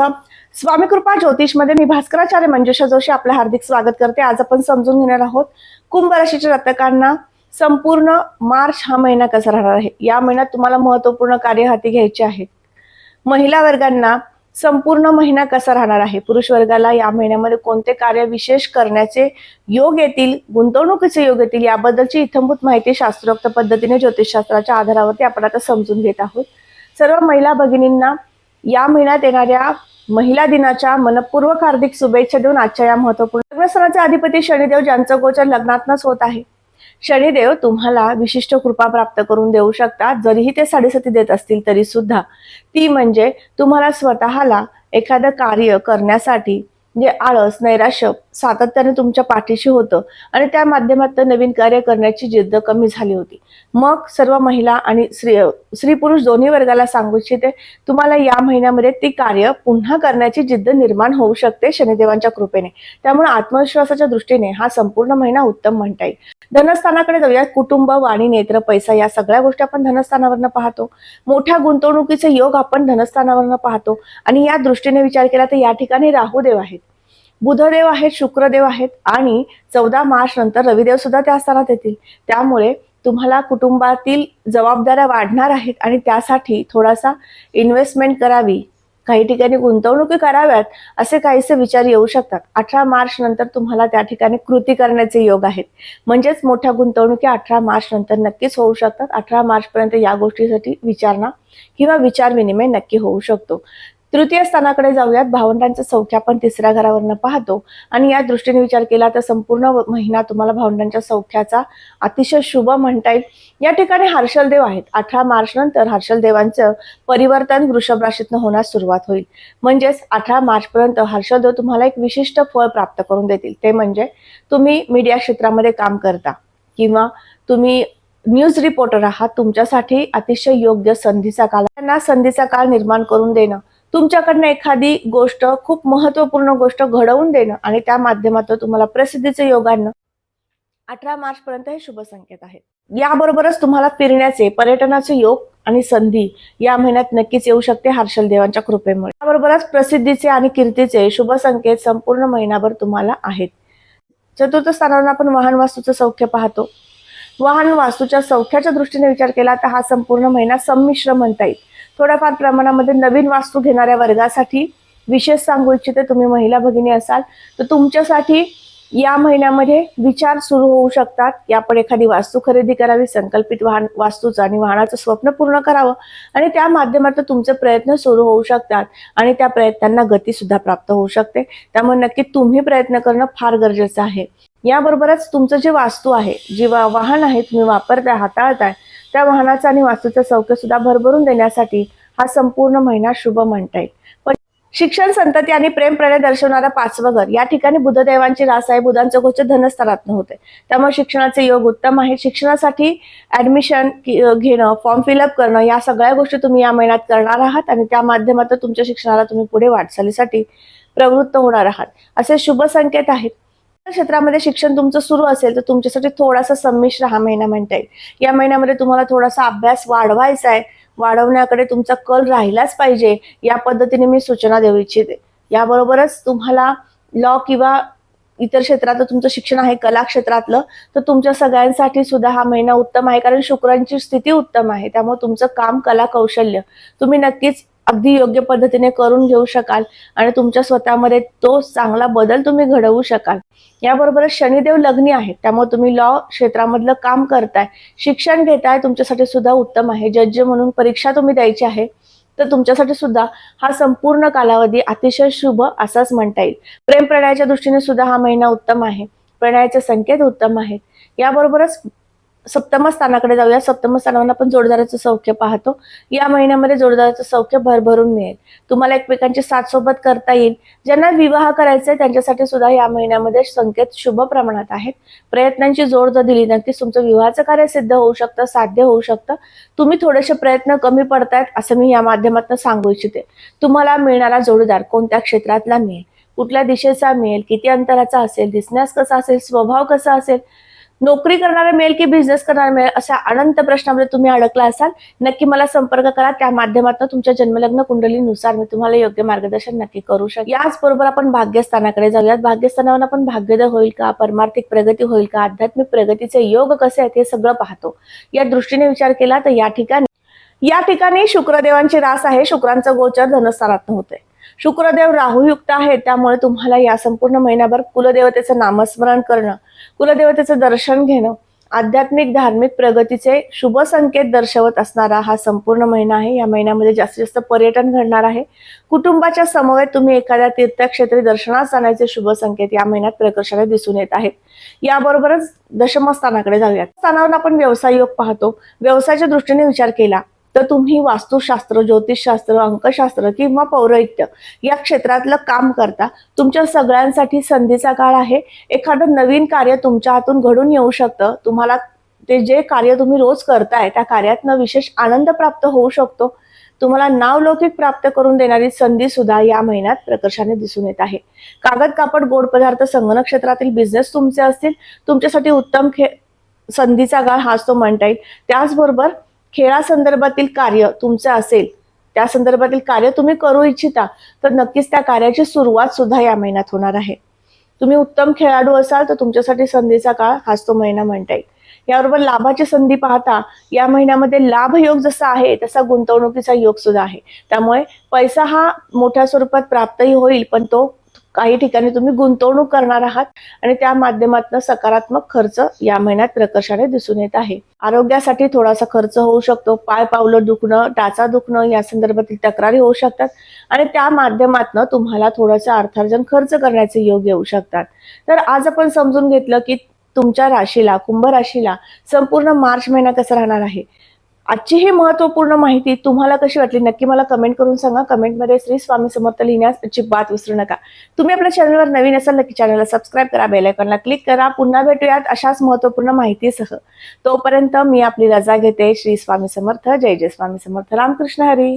अर्थ स्वामी कृपा ज्योतिषमध्ये मी भास्कराचार्य मंजुषा जोशी आपलं हार्दिक स्वागत करते. आज आपण समजून घेणार आहोत कुंभ राशीच्या जातकांना संपूर्ण मार्च हा महिना कसा राहणार आहे? या महिन्यात तुम्हाला महत्त्वपूर्ण कार्य हाती घ्यायचे आहेत महिला वर्गांना संपूर्ण महिना कसा राहणार आहे? पुरुष वर्गाला या महिन्यामध्ये कोणते कार्य विशेष करण्याचे योग येतील गुंतवणुकीचे योग येतील याबद्दलची इथंभूत माहिती शास्त्रोक्त पद्धतीने ज्योतिषशास्त्राच्या आधारावरती आपण आता समजून घेत आहोत. सर्व महिला भगिनींना या महिन्यात येणाऱ्या महिला दिनाच्या मनपूर्वक हार्दिक शुभेच्छा देऊन आजच्या या महत्त्वपूर्ण लग्नस्थानाचे अधिपती शनिदेव ज्यांचं गोचर लग्नातनच होत आहे. शनिदेव तुम्हाला विशिष्ट कृपा प्राप्त करून देऊ शकतात. जरीही ते साडेसाती देत असतील तरी सुद्धा ती म्हणजे तुम्हाला स्वतःला एखादं कार्य करण्यासाठी जे आळस नैराश्य सातत्याने तुमच्या पाठीशी होतं. आणि त्या माध्यमातून नवीन कार्य करण्याची जिद्द कमी झाली होती. मग सर्व महिला आणि स्त्री स्त्री पुरुष दोन्ही वर्गाला सांगू इच्छिते तुम्हाला या महिन्यामध्ये ती कार्य पुन्हा करण्याची जिद्द निर्माण होऊ शकते शनिदेवांच्या कृपेने. त्यामुळे आत्मविश्वासाच्या दृष्टीने हा संपूर्ण महिना उत्तम म्हणता येईल. धनस्थानाकडे जाऊया. कुटुंब वाणी नेत्र पैसा या सगळ्या गोष्टी आपण धनस्थानावरनं पाहतो. मोठ्या गुंतवणुकीचे योग आपण धनस्थानावरनं पाहतो. आणि या दृष्टीने विचार केला तर या ठिकाणी राहुदेव आहेत. बुधदेव आहेत शुक्रदेव आहेत आणि चौदा मार्च नंतर रविदेव सुद्धा त्या स्थानात येतील. त्यामुळे तुम्हाला कुटुंबातील जबाबदाऱ्या वाढणार आहेत आणि त्यासाठी थोडासा इन्व्हेस्टमेंट करावी. काही ठिकाणी गुंतवणुकी कराव्यात असे काहीसे विचार येऊ शकतात. अठरा मार्च नंतर तुम्हाला त्या ठिकाणी कृती करण्याचे योग आहेत. म्हणजेच मोठ्या गुंतवणुकी अठरा मार्च नंतर नक्कीच होऊ शकतात. अठरा मार्च पर्यंत या गोष्टीसाठी विचारणा किंवा विचार विनिमय नक्की होऊ शकतो. तृतीय स्थानाकडे जाऊयात. भावंडांचा सौख्य आपण तिसऱ्या घरावरनं पाहतो. आणि या दृष्टीने विचार केला तर संपूर्ण महिना तुम्हाला भावंडांच्या सौख्याचा अतिशय शुभ म्हणता येईल. या ठिकाणी हर्षलदेव आहेत. अठरा मार्च नंतर हर्षलदेवांचं परिवर्तन वृषभ राशीतनं होण्यास सुरुवात होईल. म्हणजेच अठरा मार्च पर्यंत हर्षलदेव तुम्हाला एक विशिष्ट फळ प्राप्त करून देतील. ते म्हणजे तुम्ही मीडिया क्षेत्रामध्ये काम करता किंवा तुम्ही न्यूज रिपोर्टर आहात. तुमच्यासाठी अतिशय योग्य संधीचा काळ त्यांना संधीचा काळ निर्माण करून देणं तुमच्याकडनं एखादी गोष्ट खूप महत्त्वपूर्ण गोष्ट घडवून देणं आणि त्या माध्यमातून तुम्हाला प्रसिद्धीचे योग अठरा मार्च पर्यंत हे शुभ संकेत आहेत. याबरोबरच तुम्हाला फिरण्याचे पर्यटनाचे योग आणि संधी या महिन्यात नक्कीच येऊ शकते हर्षल देवांच्या कृपेमुळे. याबरोबरच प्रसिद्धीचे आणि कीर्तीचे शुभ संकेत संपूर्ण महिनाभर तुम्हाला आहेत. चतुर्थ स्थानावर आपण वाहन वास्तूचं सौख्य पाहतो. वाहन वास्तूच्या सौख्याच्या दृष्टीने विचार केला तर हा संपूर्ण महिना संमिश्र म्हणता येईल. थोड्याफार प्रमाणामध्ये नवीन वास्तू घेणाऱ्या वर्गासाठी विशेष सांगू इच्छिते तुम्ही महिला भगिनी असाल तर तुमच्यासाठी या महिन्यामध्ये विचार सुरू होऊ शकतात. की एखादी वास्तू खरेदी करावी संकल्पित वाहन वास्तूचं आणि वाहनाचं स्वप्न पूर्ण करावं आणि त्या माध्यमातून तुमचे प्रयत्न सुरू होऊ शकतात आणि त्या प्रयत्नांना गतीसुद्धा प्राप्त होऊ शकते. त्यामुळे नक्की तुम्ही प्रयत्न करणं फार गरजेचं आहे. याबरोबरच तुमचं जे वास्तू आहे जी वाहन आहे तुम्ही वापरताय हाताळताय त्या वाहनाचा आणि वास्तूचं सौख्य सुद्धा भरभरून देण्यासाठी हा संपूर्ण महिना शुभ म्हणता येईल. पण शिक्षण संतती आणि प्रेम प्रणय दर्शवणारा पाचवं घर या ठिकाणी बुधदेवांची रास आहे. बुधांचं गोष्ट धनस्थानात होते. त्यामुळे शिक्षणाचे योग उत्तम आहे. शिक्षणासाठी ऍडमिशन घेणं फॉर्म फिलअप करणं या सगळ्या गोष्टी तुम्ही या महिन्यात करणार आहात आणि त्या माध्यमातून तुमच्या शिक्षणाला तुम्ही पुढे वाटचालीसाठी प्रवृत्त होणार आहात. असे शुभ संकेत आहेत. क्षेत्रामध्ये शिक्षण तुमचं सुरू असेल तर तुमच्यासाठी थोडासा संमिश्र हा महिना म्हणता येईल. या महिन्यामध्ये तुम्हाला थोडासा अभ्यास वाढवायचा आहे. वाढवण्याकडे तुमचा कल राहिलाच पाहिजे. या पद्धतीने मी सूचना देऊ इच्छिते. याबरोबरच तुम्हाला लॉ किंवा इतर क्षेत्रात तुमचं शिक्षण आहे कला क्षेत्रातलं तर तुमच्या सगळ्यांसाठी सुद्धा हा महिना उत्तम आहे. कारण शुक्रांची स्थिती उत्तम आहे. त्यामुळे तुमचं काम कला कौशल्य तुम्ही नक्कीच अगदी योग्य पद्धतीने करून घेऊ शकाल आणि तुमच्या स्वतःमध्ये तो चांगला बदल तुम्ही घडवू शकाल. याबरोबरच शनिदेव लग्नी आहे त्यामुळे तुम्ही लॉ क्षेत्रामधलं काम करताय. शिक्षण घेताय तुमच्यासाठी सुद्धा उत्तम आहे. जज म्हणून परीक्षा तुम्ही द्यायची आहे. तर तुमच्यासाठी सुद्धा हा संपूर्ण कालावधी अतिशय शुभ असाच म्हणता येईल. प्रेम प्रणयाच्या दृष्टीने सुद्धा हा महिना उत्तम आहे. प्रणयाचे संकेत उत्तम आहेत. याबरोबरच सप्तम स्थानाकडे जाऊया. सप्तम स्थानावर आपण जोडदाराचं सौख्य पाहतो. या महिन्यामध्ये जोडदाराचं सौख्य भरभरून मिळेल. तुम्हाला एकमेकांची साथ सोबत करता येईल. ज्यांना विवाह करायचा आहे त्यांच्यासाठी सुद्धा या महिन्यामध्ये संकेत शुभ प्रमाणात आहेत. प्रयत्नांची जोड जर दिली नक्कीच तुमचं विवाहाचं कार्य सिद्ध होऊ शकतं साध्य होऊ शकतं. तुम्ही थोडेसे प्रयत्न कमी पडतायत असं मी या माध्यमातून सांगू इच्छिते. तुम्हाला मिळणारा जोडदार कोणत्या क्षेत्रातला मिळेल? कुठल्या दिशेचा मिळेल? किती अंतराचा असेल? दिसण्यास कसा असेल? स्वभाव कसा असेल? नोकरी करणारे मिळेल की बिझनेस करणारे मिळेल अशा अनंत प्रश्नामध्ये तुम्ही अडकला असाल नक्की मला संपर्क करा. त्या माध्यमातून तुमच्या जन्मलग्न कुंडलीनुसार मी तुम्हाला योग्य मार्गदर्शन नक्की करू शकतो याचबरोबर आपण भाग्यस्थानाकडे जाऊयात. भाग्यस्थानावर आपण भाग्योदय होईल का? परमार्थिक प्रगती होईल का? आध्यात्मिक प्रगतीचे योग कसे आहेत हे सगळं पाहतो. या दृष्टीने विचार केला तर या ठिकाणी या ठिकाणी शुक्रदेवांची रास आहे. शुक्रांचं गोचर धनस्थानात होते शुक्रदेव राहुयुक्त आहे त्यामुळे तुम्हाला या संपूर्ण महिन्याभर कुलदेवतेचं नामस्मरण करणं कुलदेवतेचं दर्शन घेणं आध्यात्मिक धार्मिक प्रगतीचे शुभ संकेत दर्शवत असणारा हा संपूर्ण महिना आहे. या महिन्यामध्ये जास्तीत जास्त पर्यटन घडणार आहे. कुटुंबाच्या समवेत तुम्ही एखाद्या तीर्थक्षेत्री दर्शनास जाण्याचे शुभ संकेत या महिन्यात प्रकर्षाने दिसून येत आहेत. याबरोबरच दशमस्थानाकडे जाऊयात. स्थानावर आपण व्यवसाय योग पाहतो. व्यवसायाच्या दृष्टीने विचार केला तर तुम्ही वास्तुशास्त्र ज्योतिषशास्त्र अंकशास्त्र किंवा पौरोहित्य या क्षेत्रातलं काम करता. तुमच्या सगळ्यांसाठी संधीचा काळ आहे. एखादं नवीन कार्य तुमच्या हातून घडून येऊ शकतं. तुम्हाला ते जे कार्य तुम्ही रोज करताय त्या कार्यातनं विशेष आनंद प्राप्त होऊ शकतो. तुम्हाला नावलौकिक प्राप्त करून देणारी संधी सुद्धा या महिन्यात प्रकर्षाने दिसून येत आहे. कागद कापड गोड पदार्थ संगणक क्षेत्रातील बिझनेस तुमचे असतील. तुमच्यासाठी उत्तम खे संधीचा काळ हाच तो म्हणता येईल. त्याचबरोबर खेळासंदर्भातील कार्य तुमचं असेल त्या संदर्भातील कार्य तुम्ही करू इच्छिता तर नक्कीच त्या कार्याची सुरुवात सुद्धा या महिन्यात होणार आहे. तुम्ही उत्तम खेळाडू असाल तर तुमच्यासाठी संधीचा काळ हाच तो महिना म्हणता येईल. याबरोबर लाभाची संधी पाहता या महिन्यामध्ये लाभ योग जसा आहे तसा गुंतवणुकीचा योग सुद्धा आहे. त्यामुळे पैसा हा मोठ्या स्वरूपात प्राप्तही होईल पण तो काही ठिकाणी तुम्ही गुंतवणूक करणार आहात आणि त्या माध्यमातून सकारात्मक खर्च या महिन्यात प्रकर्षाने दिसून येत आहे. आरोग्यासाठी थोडासा खर्च होऊ शकतो पाय पावलं दुखणं टाचा दुखणं या संदर्भातील तक्रारी होऊ शकतात आणि त्या माध्यमातून तुम्हाला थोडंसं अर्थार्जन खर्च करण्याचे योग येऊ शकतात. तर आज आपण समजून घेतलं की तुमच्या राशीला कुंभ राशीला संपूर्ण मार्च महिना कसा राहणार आहे? आजची ही महत्त्वपूर्ण माहिती तुम्हाला कशी वाटली? नक्की मला कमेंट करून सांगा. कमेंटमध्ये श्री स्वामी समर्थ लिहिण्यास अजिबात विसरू नका. तुम्ही आपल्या चॅनलवर नवीन असाल नक्की चॅनलला सबस्क्राईब करा बेलायकॉनला क्लिक करा. पुन्हा भेटूयात अशाच महत्त्वपूर्ण माहितीसह. तोपर्यंत मी आपली रजा घेते. श्री स्वामी समर्थ. जय जय स्वामी समर्थ. रामकृष्ण हरी.